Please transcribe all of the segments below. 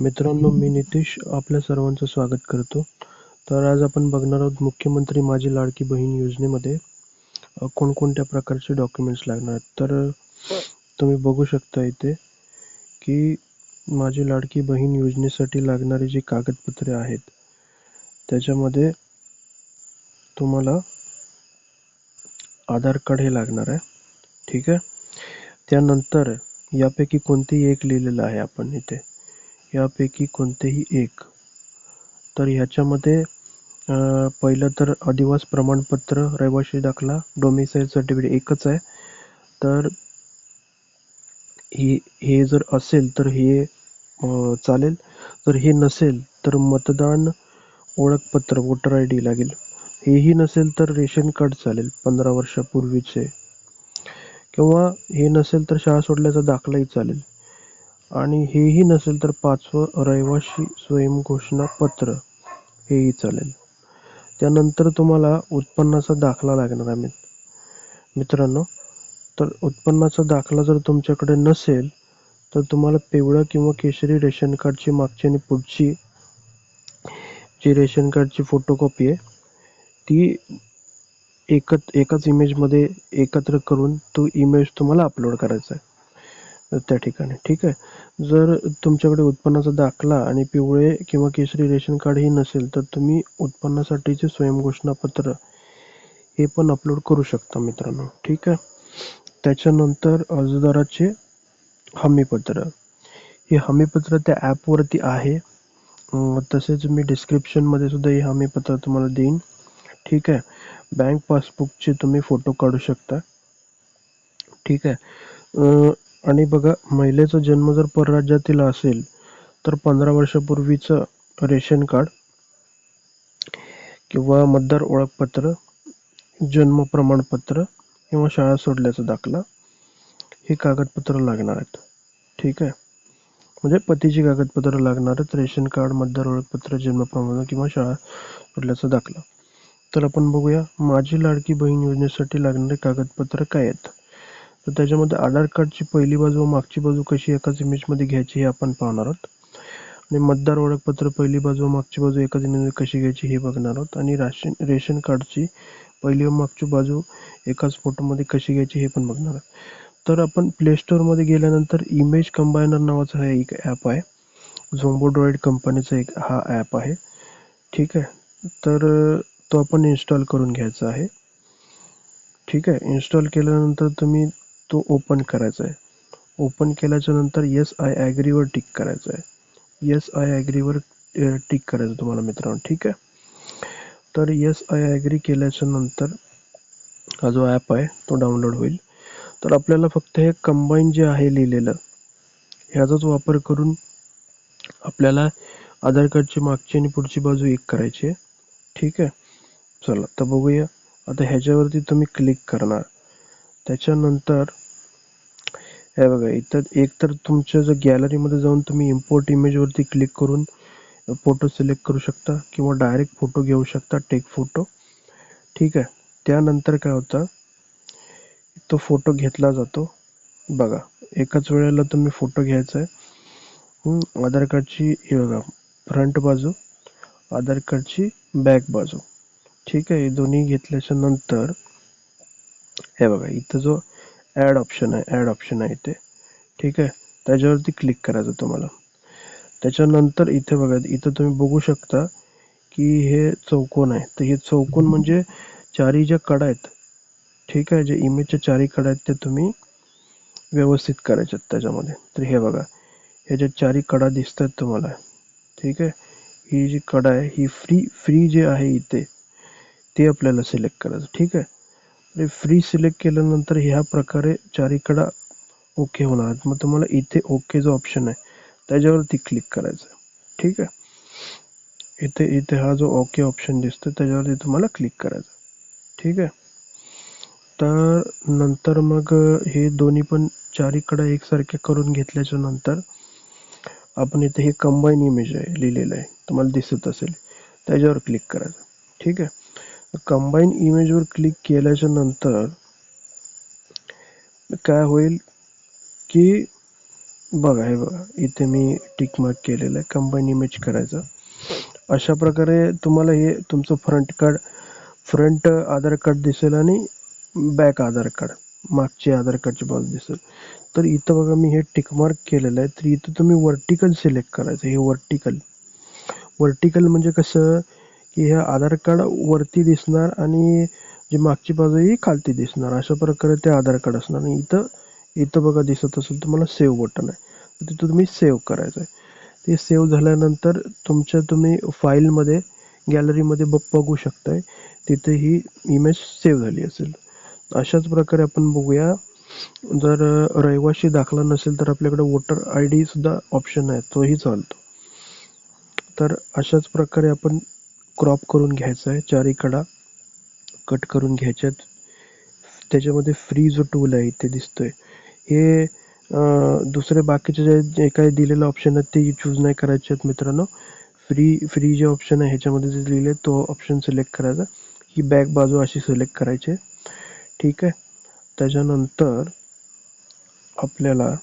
मित्रांनो मी नितीश आपल्या सर्वांचं स्वागत करतो. तर आज आपण बघणार आहोत मुख्यमंत्री माझी लाडकी बहीण योजनेमध्ये कोणकोणत्या प्रकारचे डॉक्युमेंट्स लागणार आहेत. तर तुम्ही बघू शकता इथे की माझी लाडकी बहीण योजनेसाठी लागणारी जी कागदपत्रे आहेत त्याच्यामध्ये तुम्हाला आधार कार्ड हे लागणार आहे. ठीक आहे? त्यानंतर यापैकी कोणतेही एक लिहिलेलं आहे आपण इथे? यापैकी कोणतेही एक. तर ह्याच्यामध्ये पहिलं तर अधिवास प्रमाणपत्र रहिवासी दाखला डोमिसाईल सर्टिफिकेट एकच आहे. तर हे हे जर असेल तर हे चालेल. जर हे नसेल तर मतदान ओळखपत्र वोटर आय डी लागेल. हेही नसेल तर रेशन कार्ड चालेल पंधरा वर्षापूर्वीचे. किंवा हे नसेल तर शाळा सोडल्याचा दाखलाही चालेल. आणि हेही नसेल तर पाचवं रहिवाशी स्वयंघोषणा पत्र. हेही चालेल. त्यानंतर तुम्हाला उत्पन्नाचा दाखला लागणार आहे मित्रांनो. तर उत्पन्नाचा दाखला जर तुमच्याकडे नसेल तर तुम्हाला पिवळ्या किंवा केशरी रेशन कार्डची मागची आणि पुढची जी रेशन कार्डची फोटोकॉपी आहे ती एकत एकाच इमेजमध्ये एकत्र करून तो इमेज तुम्हाला अपलोड करायचा आहे. त्या ठिकाणी. ठीक आहे? जर तुमच्याकडे उत्पन्नाचा दाखला आणि पिवळे किंवा केशरी रेशन कार्ड ही नसेल तर तुम्ही उत्पन्नासाठीचे स्वयंघोषणापत्र हे पण अपलोड करू शकता मित्रांनो. ठीक आहे? त्याच्यानंतर अर्जदाराचे हमीपत्र. हे हमीपत्र त्या ॲपवरती आहे. तसेच मी डिस्क्रिप्शनमध्ये सुद्धा हे हमीपत्र तुम्हाला देईन. ठीक आहे? बँक पासबुकचे तुम्ही फोटो काढू शकता. ठीक आहे? आणि बघा महिलेचा जन्म जर परराज्यातील असेल तर पंधरा वर्षापूर्वीचं रेशन कार्ड किंवा मतदार ओळखपत्र जन्म प्रमाणपत्र किंवा शाळा सोडल्याचा दाखला हे कागदपत्र लागणार आहेत. ठीक आहे? म्हणजे पतीची कागदपत्र लागणार आहेत रेशन कार्ड मतदार ओळखपत्र जन्म प्रमाणपत्र किंवा शाळा सोडल्याचा दाखला. तर आपण बघूया माझी लाडकी बहीण योजनेसाठी लागणारे कागदपत्र काय आहेत? तर त्याच्यामध्ये आधार कार्डची पहिली बाजू व मागची बाजू कशी एकाच इमेजमध्ये घ्यायची हे आपण पाहणार आहोत. आणि मतदार ओळखपत्र पहिली बाजू व मागची बाजू एकाच इमेजमध्ये कशी घ्यायची हे बघणार आहोत. आणि राशन रेशन कार्डची पहिली व मागची बाजू एकाच फोटोमध्ये कशी घ्यायची हे पण बघणार आहोत. तर आपण प्ले स्टोअरमध्ये गेल्यानंतर इमेज कंबायनर नावाचा हा एक ॲप आहे. झोंबोड्रॉइड कंपनीचा एक हा ॲप आहे. ठीक आहे. तर तो आपण इन्स्टॉल करून घ्यायचा आहे. ठीक आहे. इन्स्टॉल केल्यानंतर तुम्ही तो ओपन करायचा आहे. ओपन केल्याच्यानंतर येस आय ॲग्रीवर टिक करायचं आहे. येस आय ॲग्रीवर टिक करायचं तुम्हाला मित्रांनो ठीक आहे? तर येस आय ॲग्री केल्याच्यानंतर हा जो ॲप आहे तो डाउनलोड होईल. तर आपल्याला फक्त हे कंबाईन जे आहे लिहिलेलं ह्याचाच वापर करून आपल्याला आधार कार्डची मागची आणि पुढची बाजू एक करायची आहे. ठीक आहे? चला तर बघूया. आता ह्याच्यावरती तुम्ही क्लिक करणार. त्याच्यानंतर हे बघा इथं एक तर तुमच्या जर गॅलरीमध्ये जाऊन तुम्ही इम्पोर्ट इमेजवरती क्लिक करून फोटो सिलेक्ट करू शकता किंवा डायरेक्ट फोटो घेऊ शकता टेक फोटो ठीक आहे? त्यानंतर काय होतं? तो फोटो घेतला जातो. बघा एकाच वेळेला तुम्ही फोटो घ्यायचा आहे आधार कार्डची हे बघा फ्रंट बाजू आधार कार्डची बॅक बाजू. ठीक आहे? दोन्ही घेतल्याच्या नंतर हे बघा इथं जो ॲड ऑप्शन आहे ॲड ऑप्शन आहे इथे. ठीक आहे? त्याच्यावरती क्लिक करायचं तुम्हाला. त्याच्यानंतर इथे बघा इथं तुम्ही बघू शकता की हे चौकोन आहे. तर हे चौकोन म्हणजे चारी ज्या कडा आहेत ठीक आहे? जे इमेजच्या चारी कडा आहेत ते तुम्ही व्यवस्थित करायच्यात त्याच्यामध्ये. तर हे बघा हे ज्या चारी कडा दिसतात तुम्हाला ठीक आहे? ही जी कडा आहे ही फ्री फ्री जे आहे इथे ते आपल्याला सिलेक्ट करायचं ठीक आहे? फ्री सिलेक्ट केल्यानंतर ह्या प्रकारे चारीकडा ओके होणार. आहेत. मग तुम्हाला इथे ओके जो ऑप्शन आहे. त्याच्यावरती क्लिक करायचं. आहे. ठीक आहे? इथे इथे हा जो ओके ऑप्शन दिसतो त्याच्यावरती तुम्हाला क्लिक करायचं. ठीक आहे? तर नंतर मग हे दोन्ही पण चारीकडा एकसारखे करून घेतल्याच्या नंतर आपण इथे हे कंबाईन इमेज आहे लिहिलेलं आहे. तुम्हाला दिसत असेल. त्याच्यावर क्लिक करायचं. ठीक आहे? कंबाईन इमेजवर क्लिक केल्याच्यानंतर काय होईल की बघा हे बघा इथे मी टिक मार्क केलेलं आहे. कंबाईन इमेज करायचं. अशा प्रकारे तुम्हाला हे तुमचं front card front Aadhaar card दिसेल आणि बॅक आधार कार्ड मागचे आधार कार्डची बाजू दिसेल. तर इथं बघा मी हे टिकमार्क केलेलं आहे. तर इथं तुम्ही वर्टिकल सिलेक्ट करायचं. हे वर्टिकल वर्टिकल म्हणजे कसं? की हे आधार कार्ड वरती दिसणार आणि जी मागची बाजू ही खालती दिसणार. अशा प्रकारे ते आधार कार्ड असणार. आणि इथं इथं बघा दिसत असेल तुम्हाला सेव्ह बटन आहे. तर तिथं तुम्ही सेव्ह करायचं आहे ते सेव्ह झाल्यानंतर तुमच्या तुम्ही फाईलमध्ये गॅलरीमध्ये ब बघू शकताय. तिथे ही इमेज सेव्ह झाली असेल. अशाच प्रकारे आपण बघूया. जर रहिवाशी दाखला नसेल तर आपल्याकडे वोटर आय डी सुद्धा ऑप्शन आहे. तोही चालतो. तर अशाच प्रकारे आपण क्रॉप करून घ्यायचं आहे. चारी कडा कट करून घ्यायच्यात त्याच्यामध्ये फ्री जो टूल आहे ते दिसतोय. हे दुसरे बाकीचे जे जे काही दिलेलं ऑप्शन आहेत ते चूज नाही करायचे आहेत मित्रांनो. फ्री फ्री जे ऑप्शन आहे ह्याच्यामध्ये जे लिहिले तो ऑप्शन सिलेक्ट करायचा. ही बॅक बाजू अशी सिलेक्ट करायची आहे. ठीक आहे? त्याच्यानंतर आपल्याला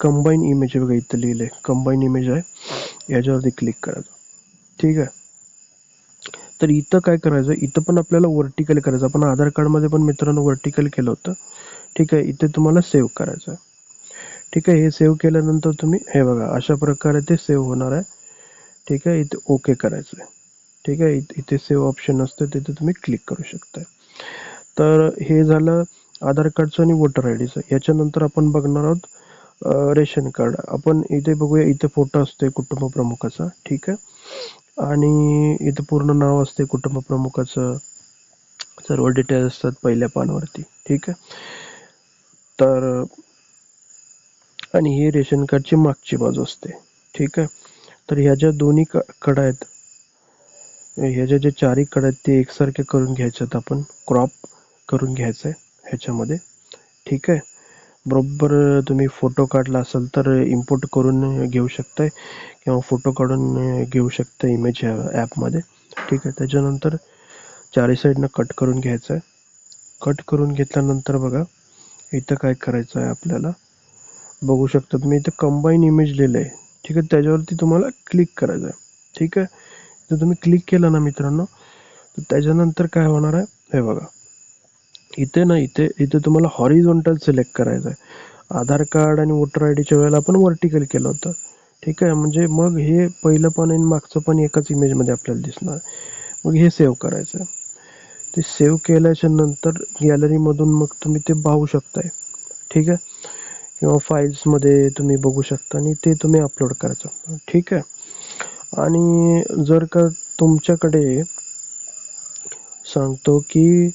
कंबाईन इमेज बघा इथं लिहिले कंबाईन इमेज आहे. याच्यावरती क्लिक करायचं. ठीक आहे? तर इथं काय करायचं? इथं पण आपल्याला वर्टिकल करायचं. आपण आधार कार्डमध्ये पण मित्रांनो वर्टिकल केलं होतं. ठीक आहे इथे तुम्हाला सेव्ह करायचं. आहे ठीक आहे हे सेव्ह केल्यानंतर तुम्ही हे बघा अशा प्रकारे ते सेव्ह होणार आहे. ठीक आहे इथे ओके करायचं आहे. ठीक आहे इथे- सेव्ह ऑप्शन असतं तिथे तुम्ही क्लिक करू शकता तर हे झालं आधार कार्डचं आणि वोटर आय डीचं याच्यानंतर आपण बघणार आहोत रेशन कार्ड. आपण इथे बघूया इथे फोटो असतोय कुटुंब प्रमुखाचा. ठीक आहे. आणि इथं पूर्ण नाव असते कुटुंब प्रमुखाचं. सर्व डिटेल्स असतात पहिल्या पानवरती. ठीक आहे? तर आणि ही रेशन कार्डची मागची बाजू असते. ठीक आहे? तर ह्या ज्या दोन्ही कडा आहेत ह्या ज्या ज्या चारही कडा आहेत ते एकसारखे करून घ्यायच्यात आपण. क्रॉप करून घ्यायचं आहे ह्याच्यामध्ये. ठीक आहे? बरोबर तुम्ही फोटो काढला असाल तर इम्पोर्ट करून घेऊ शकताय किंवा फोटो काढून घेऊ शकता इमेज ह्या ॲपमध्ये ठीक आहे त्याच्यानंतर चारी साईडनं कट करून घ्यायचं आहे कट करून घेतल्यानंतर बघा इथं काय करायचं आहे आपल्याला? बघू शकता तुम्ही इथं कंबाईन इमेज लिहिलं आहे ठीक आहे त्याच्यावरती तुम्हाला क्लिक करायचं आहे ठीक आहे तर तुम्ही क्लिक केलं ना मित्रांनो तर त्याच्यानंतर काय होणार आहे? हे बघा. इथे ना इथे इथे तुम्हाला हॉरिझॉन्टल सिलेक्ट करायचं आहे आधार कार्ड आणि वोटर आय डीच्या वेळेला आपण वर्टिकल केलं होतं. ठीक आहे? म्हणजे मग हे पहिलं पण आणि मागचं पण एकाच इमेजमध्ये आपल्याला दिसणार मग हे सेव्ह करायचं आहे ते सेव्ह केल्याच्यानंतर गॅलरीमधून मग तुम्ही ते पाहू शकताय. ठीक आहे? किंवा फाईल्समध्ये तुम्ही बघू शकता आणि ते तुम्ही अपलोड करायचं. ठीक आहे? आणि जर का तुमच्याकडे सांगतो की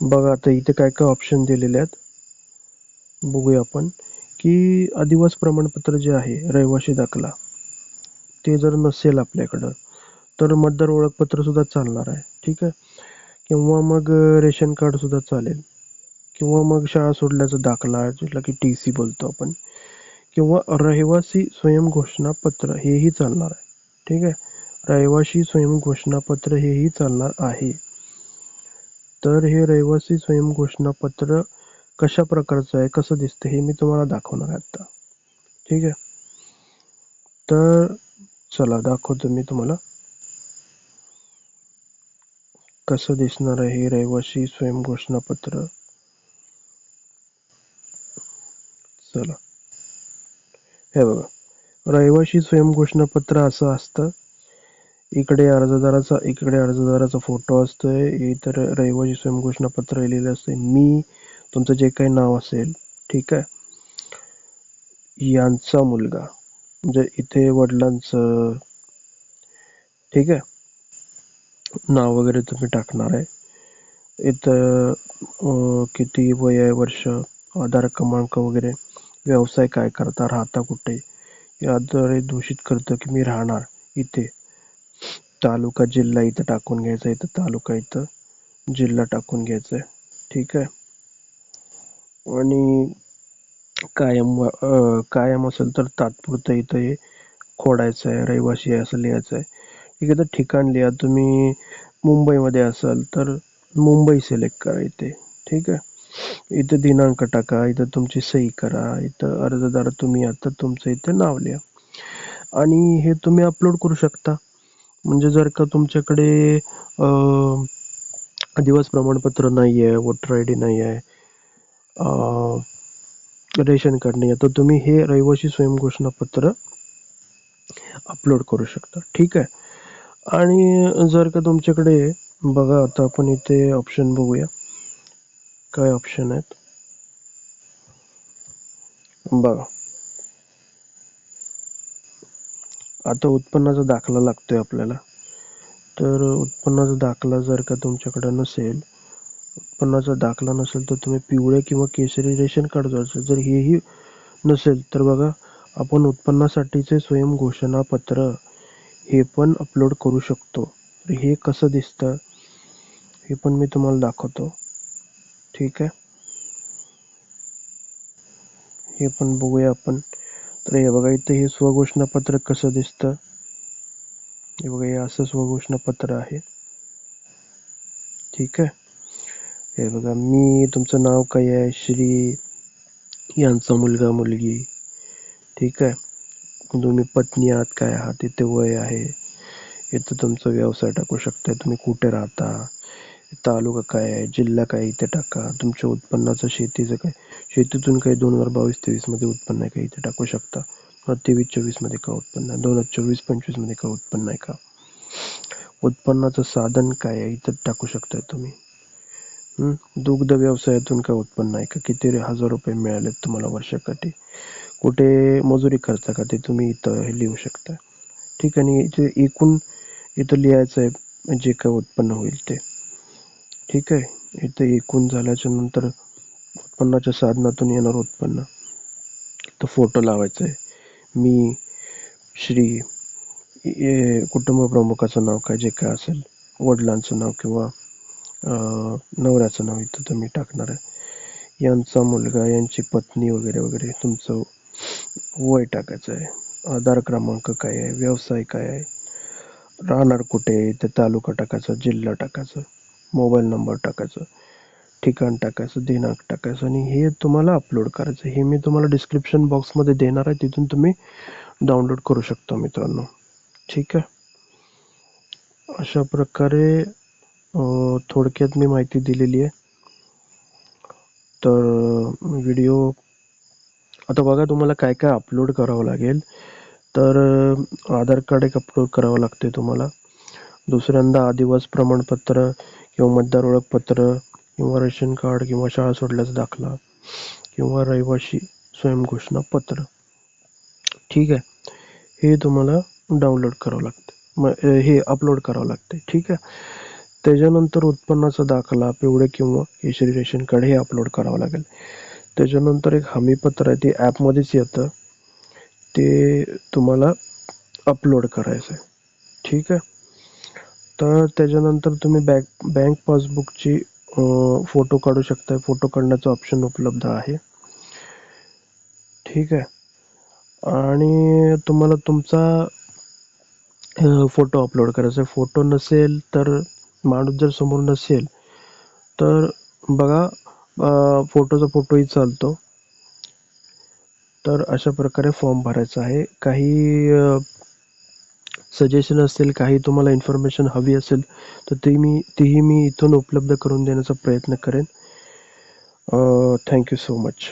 बघा आता इथे काय काय ऑप्शन दिलेले आहेत. बघूया आपण की आदिवास प्रमाणपत्र जे आहे रहिवाशी दाखला ते जर नसेल आपल्याकडं तर मतदार ओळखपत्र सुद्धा चालणार आहे. ठीक आहे? किंवा मग रेशन कार्ड सुद्धा चालेल. किंवा मग शाळा सोडल्याचा दाखला ज्याला की टी सी बोलतो आपण. किंवा रहिवासी स्वयं घोषणापत्र हेही चालणार आहे. ठीक आहे? रहिवासी स्वयं घोषणापत्र हेही चालणार आहे. तर हे रहिवासी स्वयं घोषणापत्र कशा प्रकारचं आहे कसं दिसतं हे मी तुम्हाला दाखवणार आहे आता. ठीक आहे? तर चला दाखवतो मी तुम्हाला. कसं दिसणार आहे हे रहिवासी स्वयं घोषणापत्र? चला. हे बघा. रहिवासी स्वयं घोषणापत्र असं असतं. इकडे अर्जदाराचा इकडे अर्जदाराचा फोटो असतोय. इतर रहिवासी स्वयंघोषणा पत्र लिहिलेलं असते मी तुमचं जे काही नाव असेल ठीक आहे? यांचा मुलगा. म्हणजे इथे वडिलांचं ठीक आहे? नाव वगैरे तुम्ही टाकणार आहे. इथं अं, किती वय आहे वर्ष? आधार क्रमांक वगैरे? व्यवसाय काय करता? राहता कुठे? याद्वारे दूषित करतं की मी राहणार इथे? तालुका जिल्हा इथं टाकून घ्यायचा इथं तालुका इथं जिल्हा टाकून घ्यायचा आहे ठीक आहे? आणि कायम कायम असेल तर तात्पुरतं इथं हे खोडायचं आहे रहिवासी आहे असं लिहायचं आहे ठीक आहे तर ठिकाण लिहा. तुम्ही मुंबईमध्ये असाल तर मुंबई सिलेक्ट करा इथे. ठीक आहे? इथं दिनांक टाका इथं तुमची सही करा इथं अर्जदार तुम्ही आता तुमचं इथे नाव लिहा. आणि हे तुम्ही अपलोड करू शकता. म्हणजे जर का तुमच्याकडे दिवस प्रमाणपत्र नाही आहे वोटर आय डी नाही आहे रेशन कार्ड नाही आहे तर तुम्ही हे रहिवासी स्वयंघोषणापत्र अपलोड करू शकता. ठीक आहे? आणि जर का तुमच्याकडे बघा आता आपण इथे ऑप्शन बघूया. काय ऑप्शन आहेत? बघा. आता उत्पन्नाचा दाखला लागतोय आपल्याला. तर उत्पन्नाचा दाखला जर का तुमच्याकडे नसेल उत्पन्नाचा दाखला नसेल तर तुम्ही पिवळे किंवा केसरी रेशन कार्ड जोडायचं. जर हेही नसेल तर बघा आपण उत्पन्नासाठीचे स्वयं घोषणापत्र हे पण अपलोड करू शकतो. तर हे कसं दिसतं? हे पण मी तुम्हाला दाखवतो. ठीक आहे? हे पण बघूया आपण. तर हे बघा इथे हे स्वघोषणापत्र कसं दिसतं? हे बघा हे असं स्वघोषणापत्र आहे. ठीक आहे? हे बघा मी तुमचं नाव काय आहे? श्री यांचा मुलगा मुलगी. ठीक आहे? तुम्ही पत्नी आहात काय आहात? इथे वय आहे. इथं तुमचा व्यवसाय टाकू शकता तुम्ही कुठे राहता? तालुका काय आहे? जिल्हा काय इथे टाका? तुमच्या उत्पन्नाचं शेतीचं काय? शेतीतून काही दोन हजार बावीस तेवीसमध्ये उत्पन्न आहे का? इथे टाकू शकता. किंवा तेवीस चोवीसमध्ये का उत्पन्न आहे? दोन हजार चोवीस पंचवीसमध्ये का उत्पन्न आहे का? उत्पन्नाचं साधन काय आहे? इथं टाकू शकता तुम्ही. दुग्ध व्यवसायातून काय उत्पन्न आहे का? किती हजार रुपये मिळालेत तुम्हाला वर्षाकाठी कुठे मजुरी करता का? ते तुम्ही इथं हे लिहू शकता. ठीक आहे आणि इथे एकूण इथं लिहायचं आहे जे काय उत्पन्न होईल ते. ठीक आहे इथं एकूण झाल्याच्यानंतर उत्पन्नाच्या साधनातून येणार उत्पन्न. तर फोटो लावायचा आहे. मी श्री हे कुटुंब प्रमुखाचं नाव काय जे काय असेल वडिलांचं नाव किंवा नवऱ्याचं नाव इथं तुम्ही टाकणार आहे. यांचा मुलगा यांची पत्नी वगैरे वगैरे तुमचं वय टाकायचं आहे. आधार क्रमांक काय आहे व्यवसाय काय आहे राहणार कुठे आहे ते तालुका टाकायचा जिल्हा टाकायचं मोबाईल नंबर टाकायचं. ठिकाण टाकायचं दिनांक टाकायचं आणि हे तुम्हाला अपलोड करायचं. हे मी तुम्हाला डिस्क्रिप्शन बॉक्समध्ये देणार आहे तिथून तुम्ही डाउनलोड करू शकता मित्रांनो. ठीक आहे? अशा प्रकारे थोडक्यात मी माहिती दिलेली आहे. तर व्हिडिओ आता बघा तुम्हाला काय काय अपलोड करावं लागेल. तर आधार कार्ड एक अपलोड करावं लागते तुम्हाला. दुसऱ्यांदा आदिवास प्रमाणपत्र किंवा मतदार ओळखपत्र किंवा रेशन कार्ड किंवा शाळा सोडल्याचा दाखला किंवा रहिवाशी स्वयंघोषणा पत्र. ठीक आहे? हे तुम्हाला डाउनलोड करावं लागतं. मग हे अपलोड करावं लागते. ठीक आहे? त्याच्यानंतर उत्पन्नाचा दाखला पिवळे किंवा केशरी रेशन कार्ड हे अपलोड करावं लागेल. त्याच्यानंतर एक हमीपत्र आहे ते ॲपमध्येच येतं. ते तुम्हाला अपलोड करायचं आहे. ठीक आहे? तर त्याच्यानंतर तुम्ही बँक बँक पासबुकची फोटो काढू शकता फोटो काढण्याचं ऑप्शन उपलब्ध आहे. ठीक आहे. आणि तुम्हाला तुमचा फोटो अपलोड करायचा आहे. फोटो नसेल तर माणूस जर समोर नसेल तर बघा फोटोचा फोटोही चालतो. तर अशा प्रकारे फॉर्म भरायचा आहे. काही सजेशन असेल काही तुम्हाला इन्फॉर्मेशन हवी असेल तर ती मी तीही मी इथून उपलब्ध करून देण्याचा प्रयत्न करेन. Thank you so much